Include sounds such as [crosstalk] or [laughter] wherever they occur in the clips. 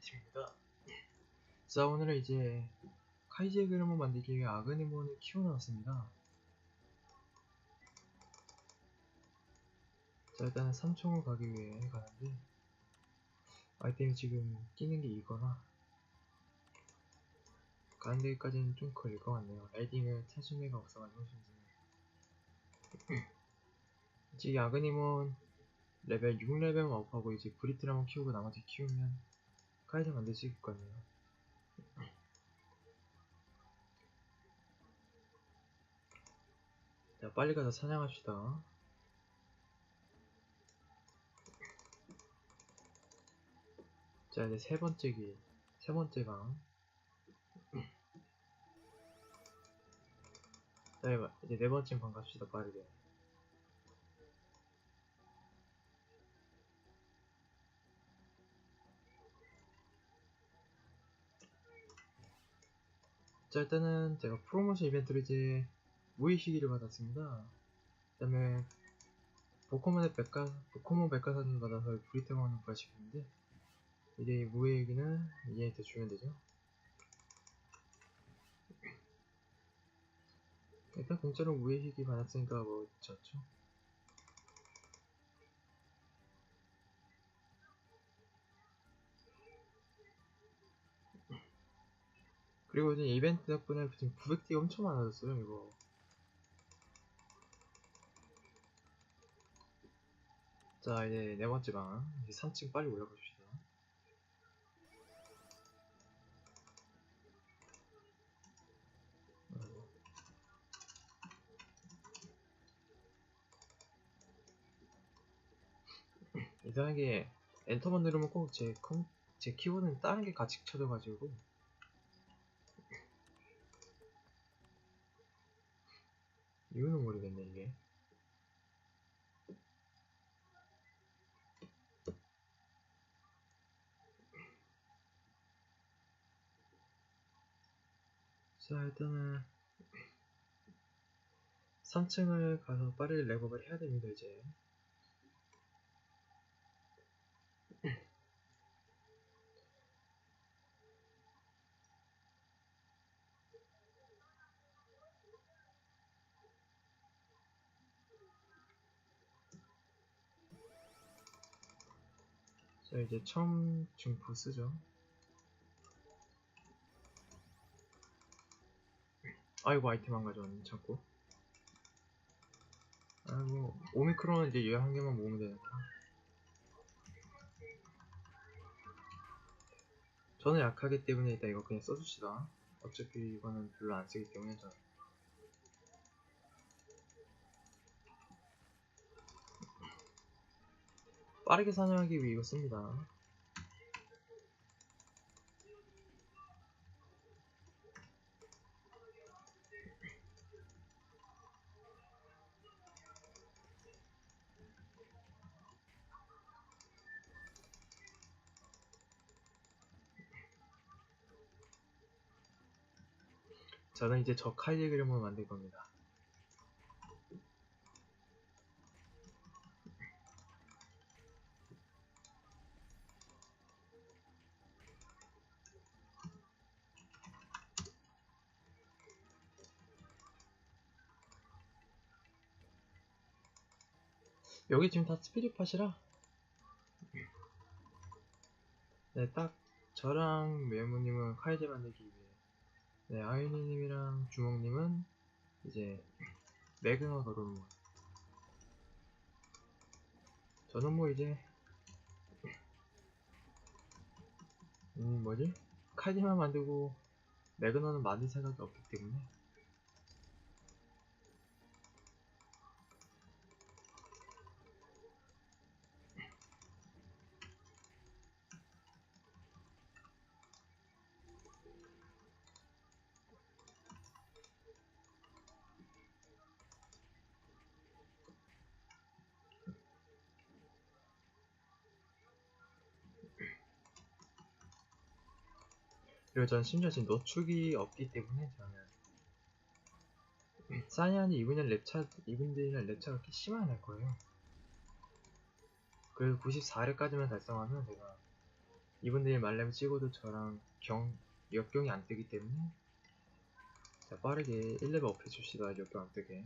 팀입니다. 자 오늘은 이제 카이지의 그림을 만들기 위해 아그니몬을 키워놨습니다. 자 일단은 3층으로 가기 위해 가는데 아이템이 지금 끼는 게 이거라 가는 데까지는 좀 걸릴 것 같네요. 라이딩을 애가 없어가지고 지금 [clears throat] 이제 이 아그니몬 레벨 6레벨만 업하고 이제 브리트를 한번 키우고 나머지 키우면 수 있을 거네요. 자, 빨리 가서 사냥합시다. 자, 이제 세 번째 길, 세 번째 방. 자, 이제 네 번째 방 갑시다, 빠르게. 자 일단은 제가 프로모션 이벤트로 이제 무의 시기를 받았습니다. 그 다음에 포코몬의 백과 포코몬 백과사전 받아서 브리테몬을 부활시켰는데 이제 이 무의 얘기는 이제부터 주면 되죠. 일단 공짜로 무의 시기 받았으니까 뭐 좋죠. 그리고 이제 이벤트 덕분에 지금 900D가 엄청 많아졌어요, 이거. 자, 이제 네 번째 방. 이제 3층 빨리. 아이고. 이상하게 엔터만 누르면 꼭 제 컴, 제 키보드는 다른 게 같이 쳐져가지고 이유는 모르겠네 이게. 자 일단은 3층을 가서 빠르게 랩업을 해야 됩니다 이제 이제 처음 증포 쓰죠. 아이고 아이템 안 가져왔네 자꾸 아이고 오미크론은 이제 얘 한 개만 모으면 되니까 저는 약하기 때문에 일단 이거 그냥 써줍시다. 어차피 이거는 별로 안 쓰기 때문에 저는 빠르게 사냥하기 위해 이거 씁니다 저는 이제 저 카이의 그림을 만들 겁니다. 여기 지금 다 스피릿팟이라 네, 딱 저랑 메모님은 카이제 만들기 위해 네, 아이니님이랑 주먹님은 이제 매그마 걸어오는 거. 저는 뭐 이제 음 뭐지? 카이지만 만들고 매그너는 만들 생각이 없기 때문에 그리고 전 심지어 지금 노축이 없기 때문에 저는 사이안이 이분이랑 랩차 이분들이랑 랩차가 그렇게 심하게 날 거예요. 그래서 94회까지만 달성하면 제가 이분들이 말렘 찍어도 저랑 경, 역경이 안 뜨기 때문에 자, 빠르게 1레벨 업 해줍시다. 역경 안 뜨게.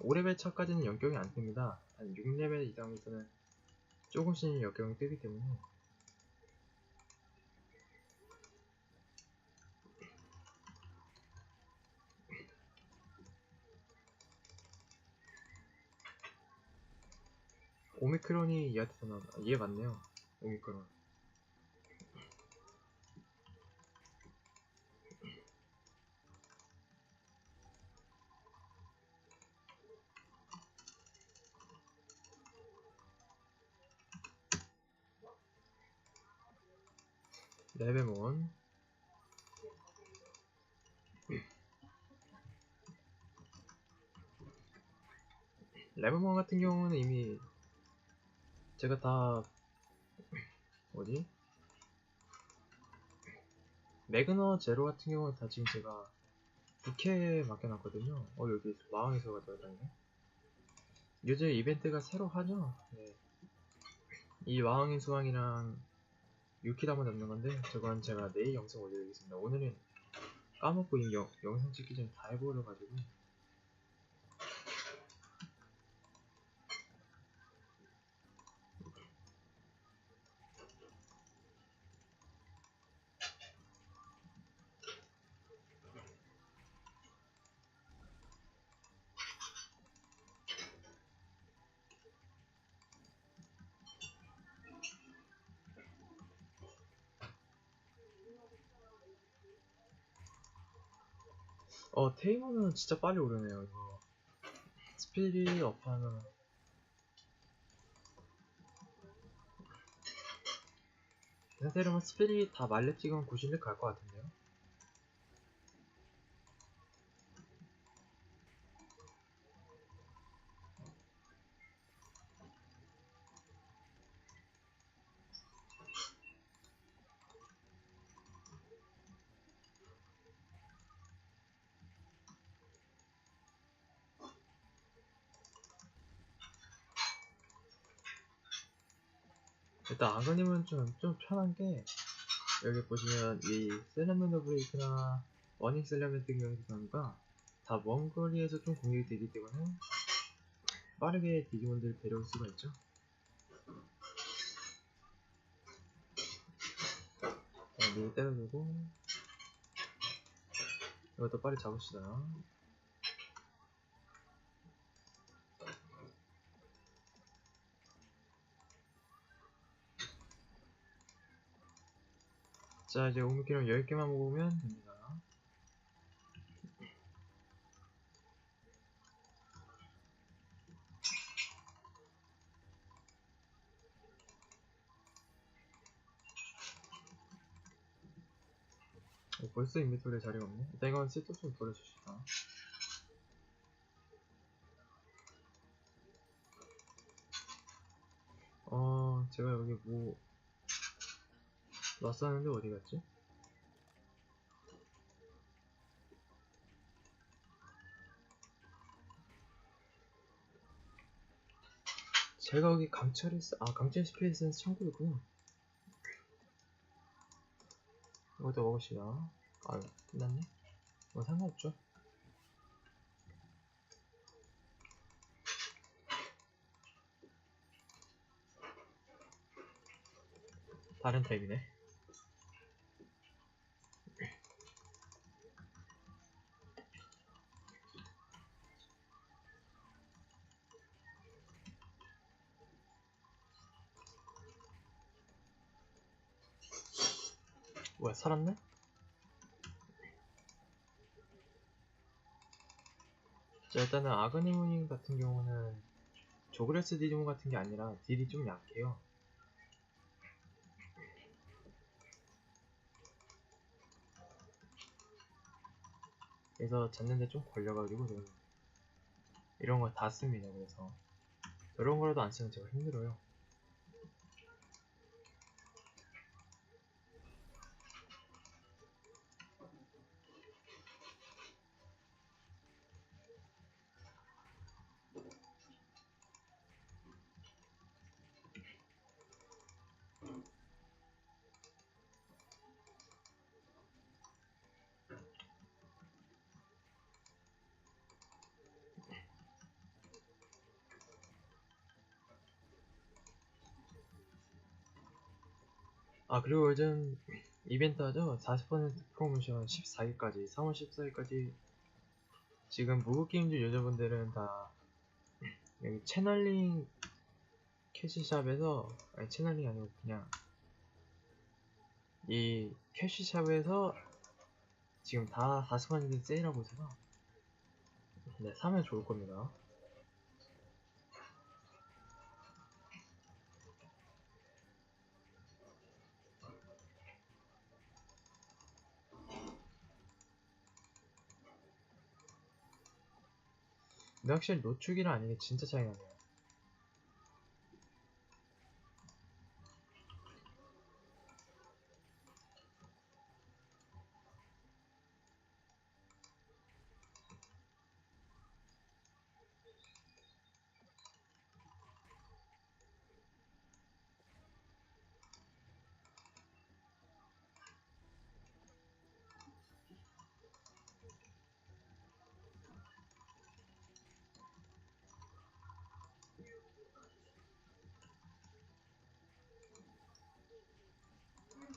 5레벨 차까지는 역경이 안 뜹니다. 한 6레벨 이상에서는 조금씩 역경이 뜨기 때문에 오미크론이 얘한테 더 나와. 아, 얘 맞네요. 오미크론. 레베몬 레베몬 같은 경우는 이미 제가 다 뭐지? 매그너 제로 같은 경우는 다 지금 제가 부캐 맡겨놨거든요. 어 여기 마왕에서가 돌아다니네. 요즘 이벤트가 새로 하죠. 네. 이 마왕의 수왕이랑 유키 담아 잡는 건데 저건 제가 내일 영상 올려드리겠습니다. 오늘은 까먹고 이 영, 영상 찍기 전에 다 해버려가지고 어 테이머는 진짜 빨리 오르네요 이거. 스피릿 업하면. 이 상태로는 스피릿 다 말렙 찍으면 90렙 갈 것 같은데요 일단 아그님은 좀, 좀 편한 게 여기 보시면 이 셀러멘더 브레이크나 워닝 셀러멘트 경우가 다 먼 거리에서 좀 공격이 되기 때문에 빠르게 디기몬들을 데려올 수가 있죠. 자 미리 때려주고 이것도 빨리 잡읍시다 자 이제 오미기름 10개만 먹으면 됩니다. 어, 벌써 인벤토리에 자리가 없네. 일단 이건 시트 좀 버려줍시다. 어 제가 여기 뭐 놨었는데 어디 갔지? 제가 여기 강철에 쓰, 아 강철 스페이스는 창고였구나. 이것도 먹읍시다. 아유 끝났네? 뭐 상관없죠. 다른 타입이네 뭐야 살았네? 자 일단은 아그니무님 같은 경우는 조그레스 디지몬 같은 게 아니라 딜이 좀 약해요. 그래서 잡는데 좀 걸려가지고 저는 이런 거다 씁니다. 그래서 이런 거라도 안 쓰면 제가 힘들어요 아 그리고 요즘 이벤트 하죠? 40% 프로모션 14일까지 3월 14일까지. 지금 무국게임즈 유저분들은 다 여기 채널링 캐시샵에서 아니 채널링이 아니고 그냥 이 캐시샵에서 지금 다 40% 세일하고 있어서 네 사면 좋을 겁니다 근데 확실히 노축이랑 아닌 게 진짜 차이 나네요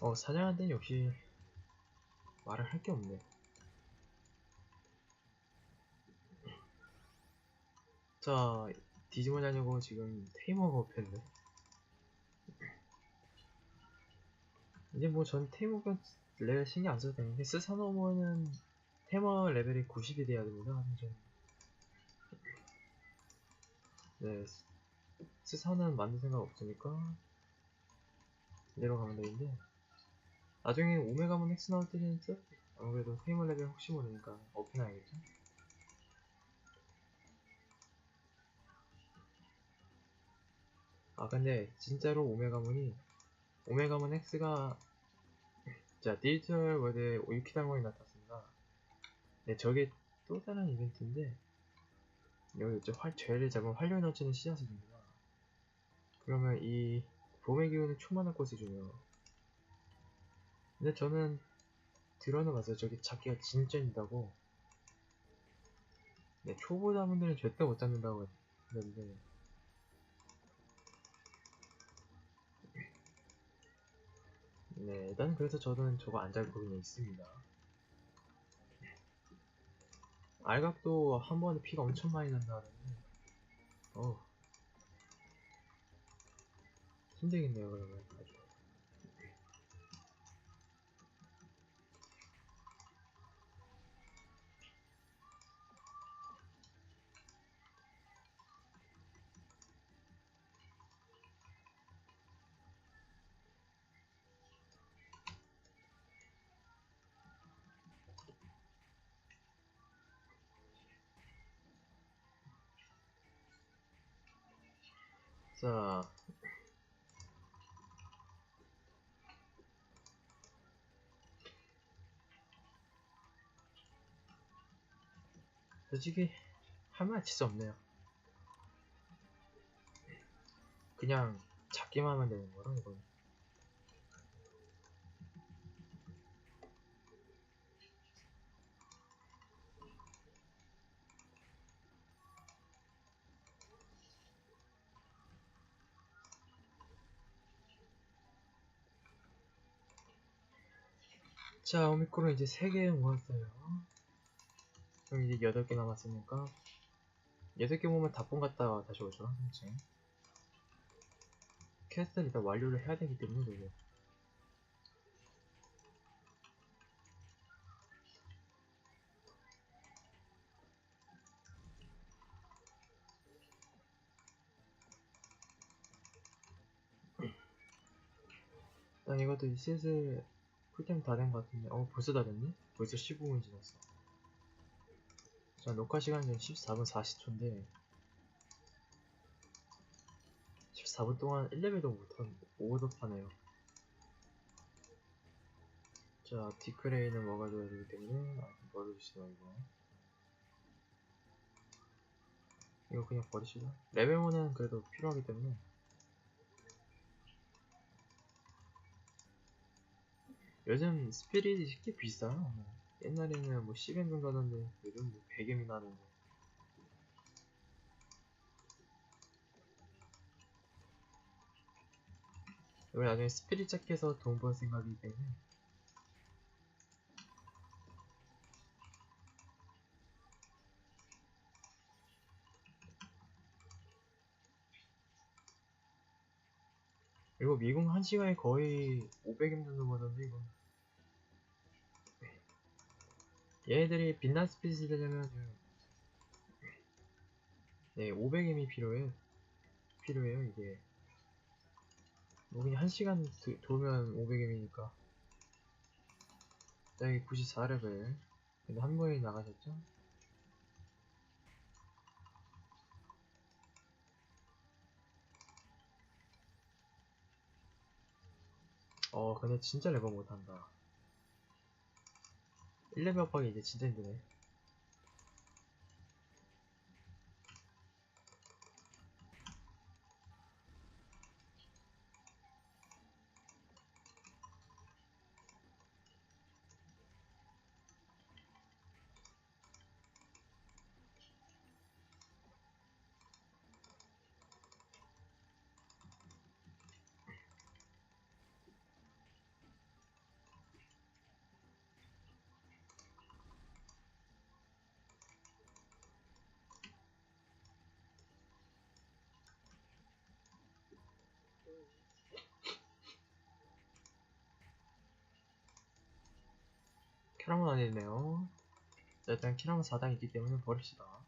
어 사냥한테는 역시 말을 할 게 없네. 자 디지몬이 아니고 지금 테이머가 업혔네. 이제 뭐 전 테이머가 레벨 신경 안 써도 되는데 스사노모는 테이머 레벨이 90이 돼야 됩니다. 네 스사는 만들 생각 없으니까 이대로 가면 되는데 나중에 오메가몬 X 나올 때는 써? 아무래도 테이머 레벨 혹시 모르니까 업해놔야겠죠? 아 근데 진짜로 오메가몬이 오메가몬 X가 자 디지털 월드에 유키달몬이 나탔습니다. 네 저게 또 다른 이벤트인데 여기 이제 활, 죄를 잡으면 활력 넘치는 씨앗을 줍니다. 그러면 이 봄의 기운을 충만할 것을 주며 근데 저는 들어는 봤어요. 저기 잡기가 진짜 힘들다고. 네 초보자분들은 절대 못 잡는다고 했는데. 네, 일단 그래서 저는 저거 안 잡고 그냥 있습니다. 알각도 한 번에 피가 엄청 많이 난다는데, 어우, 힘들겠네요, 그러면. 자, 솔직히 할말 진짜 없네요. 그냥 잡기만 하면 되는 거라 이건. 자, 오미크론 이제 3개 모았어요. 그럼 이제 8개 남았으니까 8개 모으면 다뽕 갔다가 다시 오죠, 한층. 퀘스트를 일단 완료를 해야 되기 때문에 그게. 일단 이것도 슬슬 풀템 다된 것 같은데. 어 벌써 다 됐네? 벌써 15분 지났어. 자 녹화 시간 은 14분 40초인데 14분 동안 1레벨도 못한 5덥하네요. 자 디크레이는 먹어줘야 되기 때문에? 아, 버려주시다 이거? 이거 그냥 버리시죠. 레벨 1은 그래도 필요하기 때문에 요즘 스피릿이 꽤 비싸요. 뭐. 옛날에는 뭐 10엔 정도 하던데 요즘 뭐 100엔이나 하는데. 우리 나중에 스피릿 찾기해서 돈 벌 생각이기 때문에 이거 미국 한 시간에 거의 500임 정도 버는데 이거 얘네들이 빛난 스피릿이 되려면 좀 네, 500M이 필요해. 필요해요, 이게. 뭐, 그냥 1시간 도, 돌면 500M이니까. 자, 여기 94레벨. 근데 한 번에 나가셨죠? 어, 근데 진짜 레버 못한다. 1레벨 업하기 이제 진짜 힘드네. 있네요. 자, 일단 4당 있기 때문에 버립시다.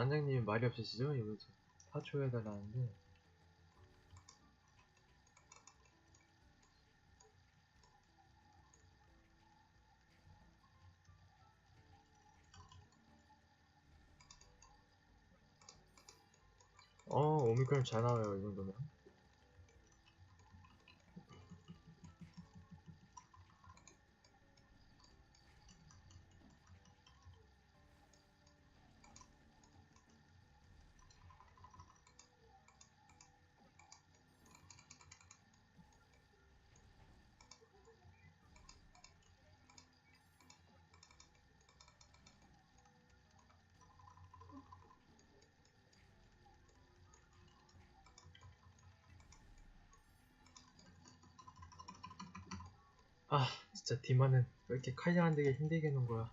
반장님이 말이 없으시죠? 이거 좀 파초해달라는데. 어, 오미크론 잘 나와요, 이 정도면. 아, 진짜 디마는 왜 이렇게 칼장 안 되게 힘들게 해놓은 거야.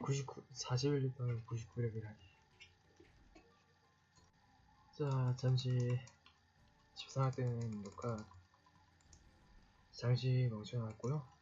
(99) 41리터는 99렙이라니 자 잠시 집상할 때는 녹화 잠시 멈춰놨고요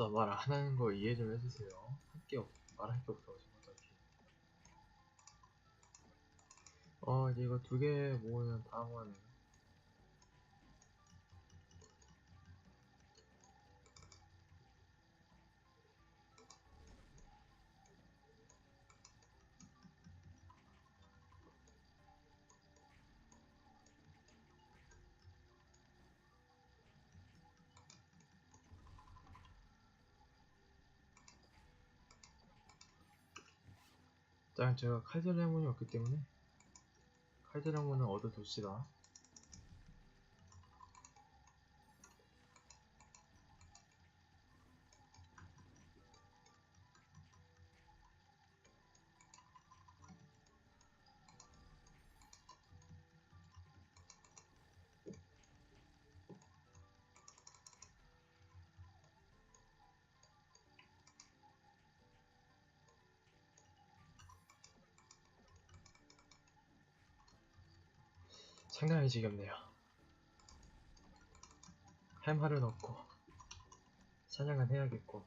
자, 말안 하는 거 이해 좀 해주세요. 할게 없, 말할 게 없어, 지금 어차피. 어, 이제 이거 두 개 모으면 다음번에. 제가 칼질레몬이 없기 때문에 칼질레몬은 얻어둡시다. 상당히 지겹네요. 할 말은 없고 사냥은 해야겠고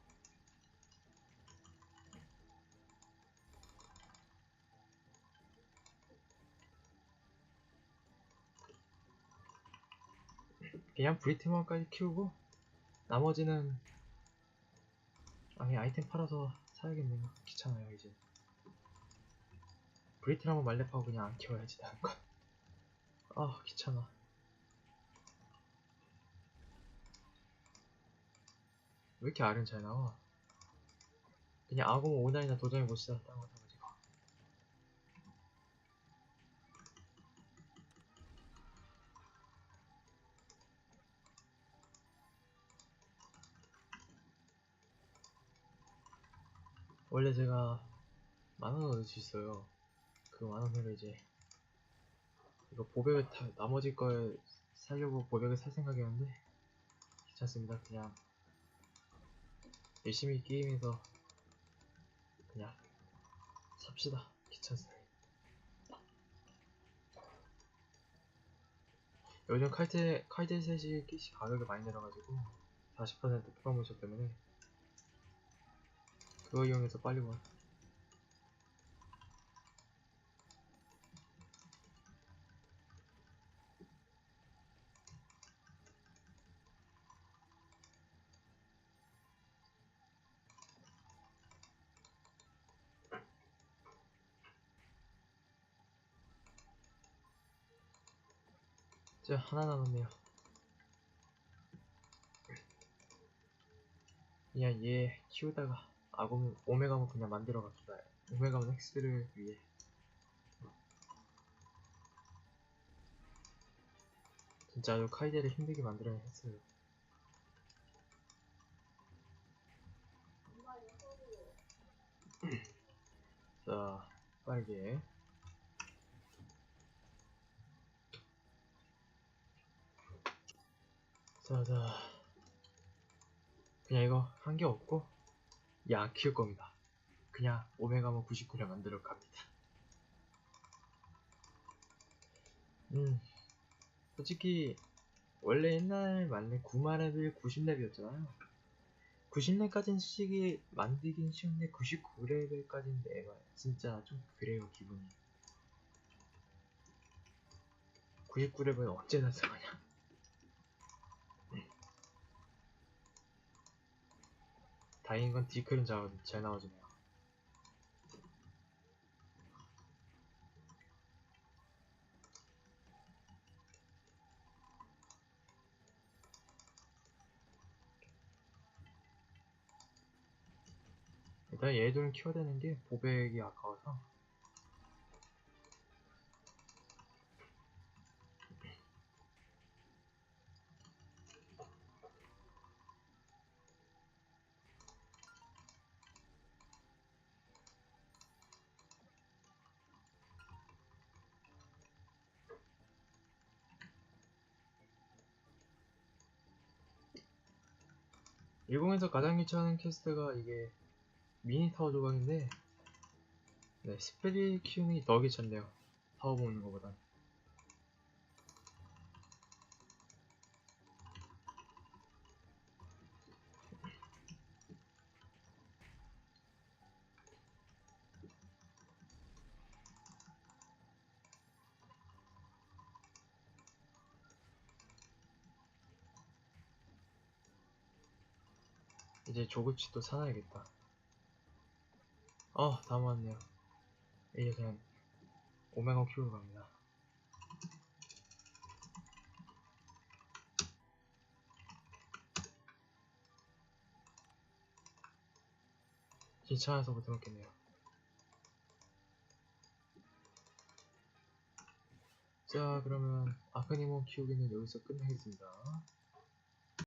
그냥 브리티먼까지 키우고 나머지는 아니 아이템 팔아서 사야겠네요. 귀찮아요 이제. 브리티라면 말렙하고 그냥 안 키워야지 다른 건. 아 귀찮아. 왜 이렇게 알은 잘 나와? 그냥 아공 5단이나 도전해 봅시다. 딴거 사가지고. 원래 제가 만원 얻을 수 있어요. 그 만원으로 이제 이거 보백을 타, 나머지 걸 사려고 보백을 살 생각이었는데 귀찮습니다. 그냥 열심히 게임에서 그냥 삽시다. 귀찮습니다. 요즘 칼테 칼테 셋이 가격이 많이 내려가지고 40% 프로모션 때문에 그거 이용해서 빨리 와 이제 하나 남았네요. 그냥 얘 키우다가 아곰 오메가몬 그냥 만들어 갑시다. 오메가몬 X를 위해. 진짜 아주 카이데를 힘들게 만들어야 했어요. 자, 빠르게. 자자. 그냥 이거 한게 없고 야 키울 겁니다. 그냥 오메가몬 99를 만들어 갑니다. 음 솔직히 원래 옛날 말레 9마레벨 90렙이었잖아요. 90렙까지는 솔직히 만들긴 쉬운데 99레벨까지는 내가 진짜 좀 그래요 기분이. 99레벨은 언제 달성하냐 다행인 건 디클은 잘, 잘 나와주네요. 일단 얘들은 키워야 되는 게 보백이 아까워서 일공에서 가장 귀찮은 퀘스트가 이게 미니 타워 조각인데 네, 스펠이 키우는 게 더 귀찮네요. 타워 모으는 것보단 이제 조급치 또 사놔야겠다 어, 다 모았네요. 이제 그냥 오메가 키우러 갑니다. 귀찮아서 못 먹겠네요. 자, 그러면 아크니몬 키우기는 여기서 끝내겠습니다.